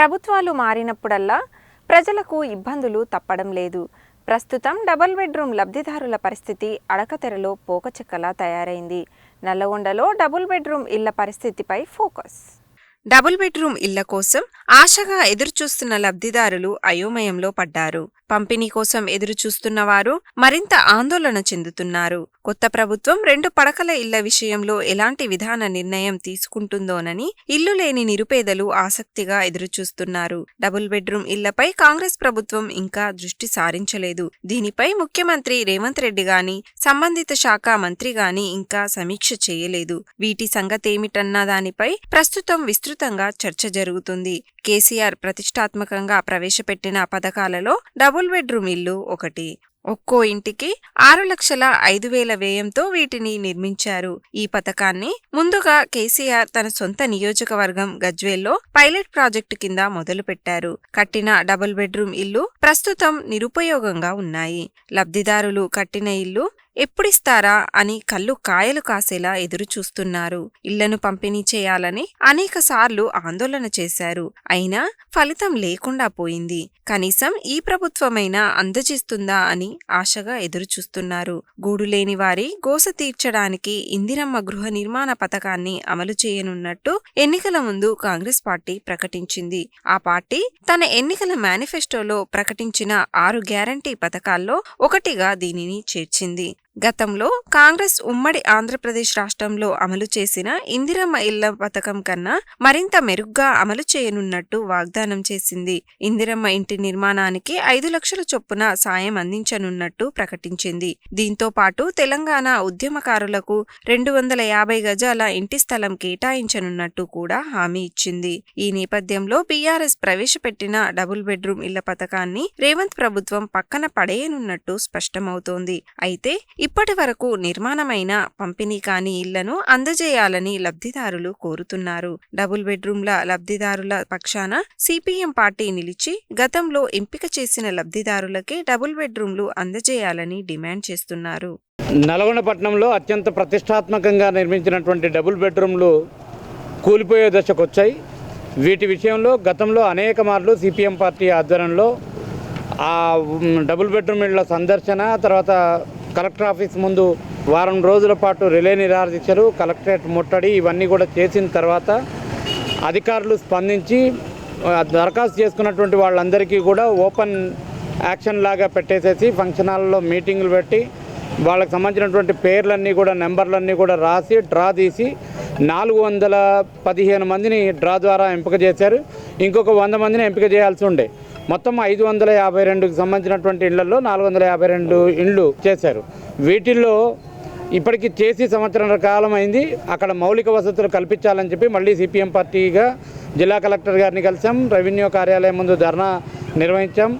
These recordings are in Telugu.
ప్రభుత్వాలు మారినప్పుడల్లా ప్రజలకు ఇబ్బందులు తప్పడం లేదు. ప్రస్తుతం డబుల్ బెడ్రూమ్ లబ్ధిదారుల పరిస్థితి అడకతెరలో పోకచెక్కలా తయారైంది. నల్లగొండలో డబుల్ బెడ్రూమ్ ఇళ్ళ పరిస్థితిపై ఫోకస్. డబుల్ బెడ్రూమ్ ఇళ్ళ కోసం ఆశగా ఎదురుచూస్తున్న లబ్ధిదారులు అయోమయంలో పడ్డారు. పంపిణీ కోసం ఎదురుచూస్తున్న వారు మరింత ఆందోళన చెందుతున్నారు. కొత్త ప్రభుత్వం రెండు పడకల ఇళ్ళ విషయంలో ఎలాంటి విధాన నిర్ణయం తీసుకుంటుందోనని ఇల్లు లేని నిరుపేదలు ఆసక్తిగా ఎదురుచూస్తున్నారు. డబుల్ బెడ్రూమ్ ఇళ్ళపై కాంగ్రెస్ ప్రభుత్వం ఇంకా దృష్టి సారించలేదు. దీనిపై ముఖ్యమంత్రి రేవంత్ రెడ్డి గాని సంబంధిత శాఖ మంత్రి గాని ఇంకా సమీక్ష చేయలేదు. వీటి సంగతేమిటన్న దానిపై ప్రస్తుతం విస్తృతంగా చర్చ జరుగుతుంది. కేసీఆర్ ప్రతిష్టాత్మకంగా ప్రవేశపెట్టిన పథకాలలో డబుల్ బెడ్రూమ్ ఇల్లు ఒకటి. ఒక్కో ఇంటికి ఆరు లక్షల ఐదు వేల వ్యయంతో వీటిని నిర్మించారు. ఈ పథకాన్ని ముందుగా కేసీఆర్ తన సొంత నియోజకవర్గం గజ్వేల్లో పైలట్ ప్రాజెక్టు కింద మొదలుపెట్టారు. కట్టిన డబుల్ బెడ్రూమ్ ఇల్లు ప్రస్తుతం నిరుపయోగంగా ఉన్నాయి. లబ్ధిదారులు కట్టిన ఇల్లు ఎప్పుడిస్తారా అని కళ్ళు కాయలు కాసేలా ఎదురుచూస్తున్నారు ఇళ్ళను పంపిణీ చేయాలని అనేకసార్లు ఆందోళన చేశారు. అయినా ఫలితం లేకుండా పోయింది. కనీసం ఈ ప్రభుత్వమైనా అందజేస్తుందా అని ఆశగా ఎదురుచూస్తున్నారు గూడు లేని వారి గోస తీర్చడానికి ఇందిరమ్మ గృహ నిర్మాణ పథకాన్ని అమలు చేయనున్నట్టు ఎన్నికల ముందు కాంగ్రెస్ పార్టీ ప్రకటించింది. ఆ పార్టీ తన ఎన్నికల మేనిఫెస్టోలో ప్రకటించిన ఆరు గ్యారంటీ పథకాల్లో ఒకటిగా దీనిని చేర్చింది. గతంలో కాంగ్రెస్ ఉమ్మడి ఆంధ్రప్రదేశ్ రాష్ట్రంలో అమలు చేసిన ఇందిరమ్మ ఇళ్ళ పథకం కన్నా మరింత మెరుగ్గా అమలు చేయనున్నట్టు వాగ్దానం చేసింది. ఇందిరమ్మ ఇంటి నిర్మాణానికి ఐదు లక్షల చొప్పున సాయం అందించనున్నట్టు ప్రకటించింది. దీంతో పాటు తెలంగాణ ఉద్యమకారులకు రెండు వందల యాభై గజాల ఇంటి స్థలం కేటాయించనున్నట్టు కూడా హామీ ఇచ్చింది. ఈ నేపథ్యంలో బీఆర్ఎస్ ప్రవేశపెట్టిన డబుల్ బెడ్రూమ్ ఇళ్ళ పథకాన్ని రేవంత్ ప్రభుత్వం పక్కన పడేయనున్నట్టు స్పష్టమవుతోంది. అయితే ఇప్పటి వరకు నిర్మాణమైన పంపిణీ కాని ఇళ్ళను అందజేయాలని లబ్ధిదారులు కోరుతున్నారు. డబుల్ బెడ్రూమ్ల లబ్ధిదారుల పక్షాన సిపిఎం పార్టీ నిలిచి గతంలో ఎంపిక చేసిన లబ్ధిదారులకే డబుల్ బెడ్రూమ్లు అందజేయాలని డిమాండ్ చేస్తున్నారు. నల్గొండ పట్టణంలో అత్యంత ప్రతిష్టాత్మకంగా నిర్మించినటువంటి డబుల్ బెడ్రూమ్లు కూలిపోయే దశకు వచ్చాయి వీటి విషయంలో గతంలో అనేక మార్లు సిపిఎం పార్టీ ఆధ్వర్యంలో ఆ డబుల్ బెడ్రూమ్ ఇళ్ళ సందర్శన తర్వాత కలెక్టర్ ఆఫీస్ ముందు వారం రోజుల పాటు రిలే నిరాదీక్షలు కలెక్టరేట్ ముట్టడి ఇవన్నీ కూడా చేసిన తర్వాత అధికారులు స్పందించి దరఖాస్తు చేసుకున్నటువంటి వాళ్ళందరికీ కూడా ఓపెన్ యాక్షన్ లాగా పెట్టేసేసి ఫంక్షన్ హాల్లో మీటింగులు పెట్టి వాళ్ళకి సంబంధించినటువంటి పేర్లన్నీ కూడా నెంబర్లన్నీ కూడా రాసి డ్రా తీసి నాలుగు వందల పదిహేను మందిని డ్రా ద్వారా ఎంపిక చేశారు. ఇంకొక వంద మందిని ఎంపిక చేయాల్సి ఉండే. మొత్తం ఐదు వందల యాభై రెండుకి సంబంధించినటువంటి ఇళ్ళలో నాలుగు వందల యాభై రెండు ఇండ్లు చేశారు. వీటిల్లో ఇప్పటికి చేసి సంవత్సరం కాలం అయింది అక్కడ మౌలిక వసతులు కల్పించాలని చెప్పి మళ్ళీ సిపిఎం పార్టీగా జిల్లా కలెక్టర్ గారిని కలిసాం. రెవెన్యూ కార్యాలయం ముందు ధర్నా నిర్వహించాం.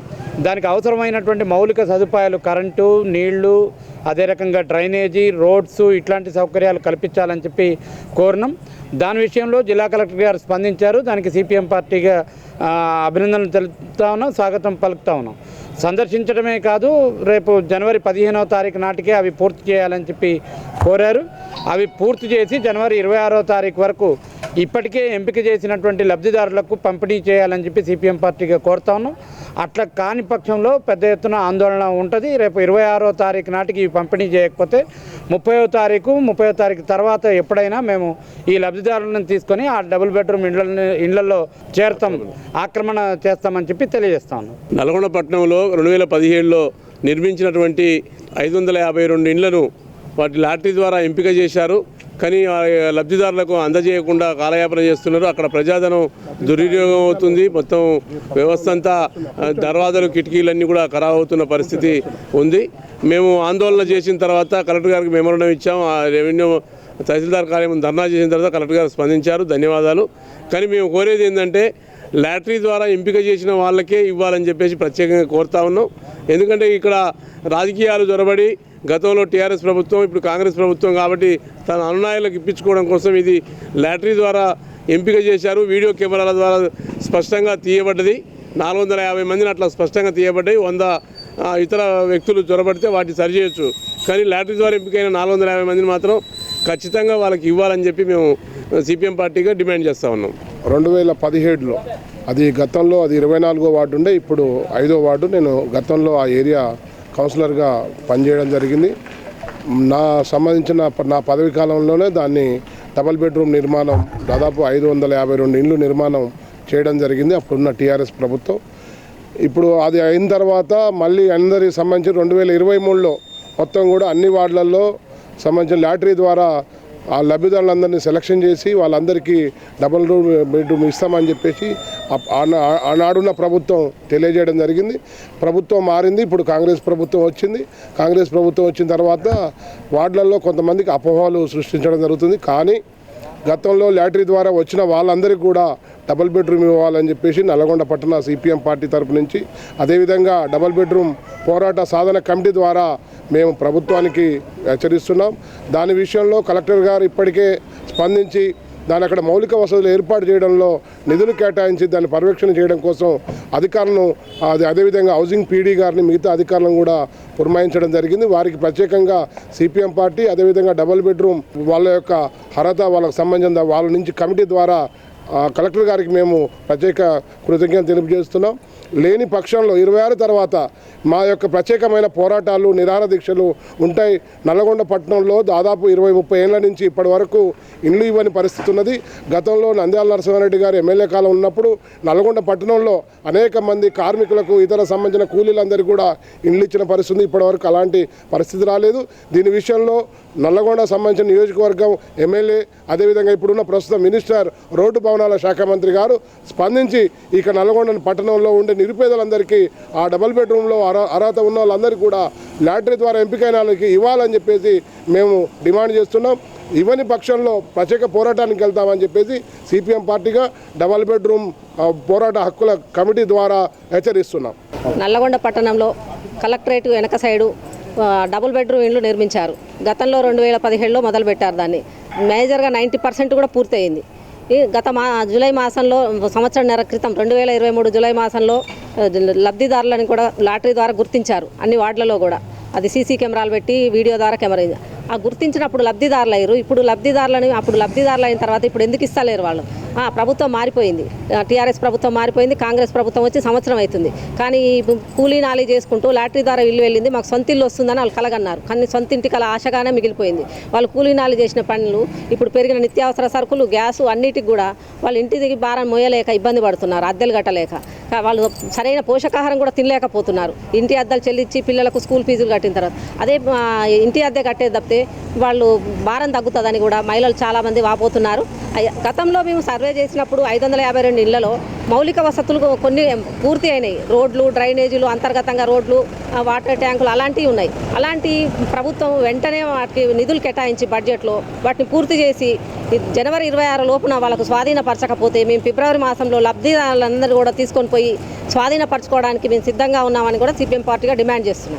దానికి అవసరమైనటువంటి మౌలిక సదుపాయాలు కరెంటు నీళ్ళు అదే రకంగా డ్రైనేజీ రోడ్స్ ఇట్లాంటి సౌకర్యాలు కల్పించాలని చెప్పి కోరినాం. దాని విషయంలో జిల్లా కలెక్టర్ గారు స్పందించారు. దానికి సిపిఎం పార్టీగా అభినందనలు తెలుపుతా ఉన్నాం స్వాగతం పలుకుతా ఉన్నాం. సందర్శించడమే కాదు రేపు జనవరి పదిహేనవ తారీఖు నాటికే అవి పూర్తి చేయాలని చెప్పి కోరారు. అవి పూర్తి చేసి జనవరి ఇరవై ఆరో తారీఖు వరకు ఇప్పటికే ఎంపిక చేసినటువంటి లబ్ధిదారులకు పంపిణీ చేయాలని చెప్పి సిపిఎం పార్టీగా కోరుతా ఉన్నాం. అట్లా కాని పక్షంలో పెద్ద ఎత్తున ఆందోళన ఉంటుంది. రేపు ఇరవై ఆరో తారీఖు నాటికి ఇవి పంపిణీ చేయకపోతే ముప్పైవ తారీఖు ముప్పై తారీఖు తర్వాత ఎప్పుడైనా మేము ఈ లబ్ధిదారులను తీసుకొని ఆ డబుల్ బెడ్రూమ్ ఇండ్లని ఇండ్లలో చేరుతాం ఆక్రమణ చేస్తామని చెప్పి తెలియజేస్తాను నల్గొండ పట్టణంలో రెండు వేల పదిహేడులో నిర్మించినటువంటి ఐదు వందల యాభై రెండు ఇండ్లను వాటి లాటరీ ద్వారా ఎంపిక చేశారు. కానీ లబ్ధిదారులకు అందజేయకుండా కాలయాపన చేస్తున్నారు. అక్కడ ప్రజాధనం దుర్వినియోగం అవుతుంది. మొత్తం వ్యవస్థ అంతా దర్వాజలు దర్వాజాలు కిటికీలన్నీ కూడా ఖరాబ్ అవుతున్న పరిస్థితి ఉంది. మేము ఆందోళన చేసిన తర్వాత కలెక్టర్ గారికి మెమోరండం ఇచ్చాము. ఆ రెవెన్యూ తహసీల్దార్ కార్యం ధర్నా చేసిన తర్వాత కలెక్టర్ గారు స్పందించారు. ధన్యవాదాలు. కానీ మేము కోరేది ఏంటంటే లాటరీ ద్వారా ఎంపిక చేసిన వాళ్ళకే ఇవ్వాలని చెప్పేసి ప్రత్యేకంగా కోరుతా ఉన్నాం. ఎందుకంటే ఇక్కడ రాజకీయాలు జొరబడి గతంలో టీఆర్ఎస్ ప్రభుత్వం ఇప్పుడు కాంగ్రెస్ ప్రభుత్వం కాబట్టి తన అనునాయులకు ఇప్పించుకోవడం కోసం ఇది లాటరీ ద్వారా ఎంపిక చేశారు. వీడియో కెమెరాల ద్వారా స్పష్టంగా తీయబడ్డది. నాలుగు వందల యాభై మందిని అట్లా స్పష్టంగా తీయబడ్డాయి. వంద ఇతర వ్యక్తులు చొరబడితే వాటిని సరిచేయచ్చు కానీ లాటరీ ద్వారా ఎంపికైన నాలుగు వందల యాభై మందిని మాత్రం ఖచ్చితంగా వాళ్ళకి ఇవ్వాలని చెప్పి మేము సిపిఎం పార్టీగా డిమాండ్ చేస్తూ ఉన్నాం. రెండు వేల పదిహేడులో అది గతంలో అది ఇరవై నాలుగో వార్డు ఉండే ఇప్పుడు ఐదో వార్డు. నేను గతంలో ఆ ఏరియా కౌన్సిలర్గా పనిచేయడం జరిగింది. నా సంబంధించిన ప- నా పదవి కాలంలోనే దాన్ని డబల్ బెడ్రూమ్ నిర్మాణం దాదాపు ఐదు వందల యాభై రెండు ఇండ్లు నిర్మాణం చేయడం జరిగింది. అప్పుడున్న టీఆర్ఎస్ ప్రభుత్వం. ఇప్పుడు అది అయిన తర్వాత మళ్ళీ అందరికి సంబంధించి రెండు వేల ఇరవై మూడులో మొత్తం కూడా అన్ని వార్డులలో సంబంధించిన లాటరీ ద్వారా ఆ లబ్ధిదారులందరినీ సెలక్షన్ చేసి వాళ్ళందరికీ డబుల్ రూమ్ బెడ్రూమ్ ఇస్తామని చెప్పేసి ఆ- ఆనాడున్న ప్రభుత్వం తెలియజేయడం జరిగింది. ప్రభుత్వం మారింది ఇప్పుడు కాంగ్రెస్ ప్రభుత్వం వచ్చింది. కాంగ్రెస్ ప్రభుత్వం వచ్చిన తర్వాత వార్డులలో కొంతమందికి అపోహలు సృష్టించడం జరుగుతుంది. కానీ గతంలో లాటరీ ద్వారా వచ్చిన వాళ్ళందరికీ కూడా డబుల్ బెడ్రూమ్ ఇవ్వాలని చెప్పేసి నల్గొండ పట్టణ సిపిఎం పార్టీ తరపు నుంచి అదేవిధంగా డబుల్ బెడ్రూమ్ పోరాట సాధన కమిటీ ద్వారా మేము ప్రభుత్వానికి హెచ్చరిస్తున్నాం. దాని విషయంలో కలెక్టర్ గారు ఇప్పటికే స్పందించి దాని అక్కడ మౌలిక వసతులు ఏర్పాటు చేయడంలో నిధులు కేటాయించి దాన్ని పర్యవేక్షణ చేయడం కోసం అధికారులను అది అదేవిధంగా హౌసింగ్ పీడీ గారిని మిగతా అధికారులను కూడా పురమాయించడం జరిగింది. వారికి ప్రత్యేకంగా సిపిఎం పార్టీ అదేవిధంగా డబుల్ బెడ్రూమ్ వాళ్ళ యొక్క అర్హత వాళ్ళకి సంబంధించిన వాళ్ళ నుంచి కమిటీ ద్వారా కలెక్టర్ గారికి మేము ప్రత్యేక కృతజ్ఞత తెలియజేస్తున్నాం. లేని పక్షంలో ఇరవై ఆరు తర్వాత మా యొక్క ప్రత్యేకమైన పోరాటాలు నిరాహార దీక్షలు ఉంటాయి. నల్లగొండ పట్టణంలో దాదాపు ఇరవై ముప్పై ఏళ్ళ నుంచి ఇప్పటి వరకు ఇండ్లు ఇవ్వని పరిస్థితి ఉన్నది. గతంలో నంద్యాల నరసింహారెడ్డి గారు ఎమ్మెల్యే కాలం ఉన్నప్పుడు నల్గొండ పట్టణంలో అనేక మంది కార్మికులకు ఇతర సంబంధించిన కూలీలందరికీ కూడా ఇండ్లు ఇచ్చిన పరిస్థితి ఉంది. అలాంటి పరిస్థితి రాలేదు. దీని విషయంలో నల్లగొండ సంబంధించిన నియోజకవర్గం ఎమ్మెల్యే అదేవిధంగా ఇప్పుడున్న ప్రస్తుత మినిస్టర్ రోడ్డు భవనాల శాఖ మంత్రి గారు స్పందించి ఇక నల్గొండ పట్టణంలో ఉండే నిరుపేదలందరికీ ఆ డబుల్ బెడ్రూమ్లో అర్హత ఉన్న వాళ్ళందరికీ కూడా లాటరీ ద్వారా ఎంపికైన వాళ్ళకి ఇవ్వాలని చెప్పేసి మేము డిమాండ్ చేస్తున్నాం. ఇవ్వని పక్షంలో ప్రత్యేక పోరాటానికి వెళ్తామని చెప్పేసి సిపిఎం పార్టీగా డబల్ బెడ్రూమ్ పోరాట హక్కుల కమిటీ ద్వారా హెచ్చరిస్తున్నాం. నల్లగొండ పట్టణంలో కలెక్టరేట్ వెనక సైడు డబుల్ బెడ్రూమ్ ఇండ్లు నిర్మించారు. గతంలో రెండు వేల పదిహేడులో మొదలుపెట్టారు దాన్ని. మేజర్గా నైంటీ పర్సెంట్ కూడా పూర్తయింది. గత మా జూలై మాసంలో సంవత్సరంన్నర క్రితం రెండు వేల ఇరవై మూడు జూలై మాసంలో లబ్ధిదారులను లబ్ధిదారులని కూడా లాటరీ ద్వారా గుర్తించారు అన్ని వార్డులలో కూడా. అది సీసీ కెమెరాలు పెట్టి వీడియో ద్వారా కెమెరా ఆ గుర్తించినప్పుడు లబ్ధిదారులు అయ్యారు ఇప్పుడు లబ్ధిదారులని అప్పుడు లబ్ధిదారులు అయిన తర్వాత ఇప్పుడు ఎందుకు ఇస్తలేరు వాళ్ళు? ప్రభుత్వం మారిపోయింది. టీఆర్ఎస్ ప్రభుత్వం మారిపోయింది కాంగ్రెస్ ప్రభుత్వం వచ్చి సంవత్సరం అవుతుంది. కానీ కూలీ నాలి చేసుకుంటూ లాటరీ ద్వారా ఇల్లు వెళ్ళింది మాకు సొంత ఇల్లు వస్తుందని వాళ్ళు కలగన్నారు. కానీ సొంత ఇంటి కల ఆశగానే మిగిలిపోయింది. వాళ్ళు కూలీ నాలి చేసిన పనులు ఇప్పుడు పెరిగిన నిత్యావసర సరుకులు గ్యాసు అన్నిటికి కూడా వాళ్ళ ఇంటి దిగి భారం మోయలేక ఇబ్బంది పడుతున్నారు అద్దెలు కట్టలేక. వాళ్ళు సరైన పోషకాహారం కూడా తినలేకపోతున్నారు. ఇంటి అద్దెలు చెల్లించి పిల్లలకు స్కూల్ ఫీజులు కట్టిన తర్వాత. అదే ఇంటి అద్దె కట్టేది తప్పితే వాళ్ళు భారం తగ్గుతుందని కూడా మహిళలు చాలామంది వాపోతున్నారు. గతంలో మేము సర్వే చేసినప్పుడు ఐదు వందల యాభై రెండు ఇళ్ళలో మౌలిక వసతులు కొన్ని పూర్తి అయినాయి. రోడ్లు డ్రైనేజీలు అంతర్గతంగా రోడ్లు వాటర్ ట్యాంకులు అలాంటివి ఉన్నాయి. అలాంటి ప్రభుత్వం వెంటనే వాటికి నిధులు కేటాయించి బడ్జెట్లో వాటిని పూర్తి చేసి జనవరి ఇరవై ఆరు లోపున వాళ్ళకు స్వాధీనపరచకపోతే మేము ఫిబ్రవరి మాసంలో లబ్ధిదారులందరూ కూడా తీసుకొని పోయి స్వాధీనపరచుకోవడానికి మేము సిద్ధంగా ఉన్నామని కూడా సిపిఎం పార్టీగా డిమాండ్ చేస్తున్నాం.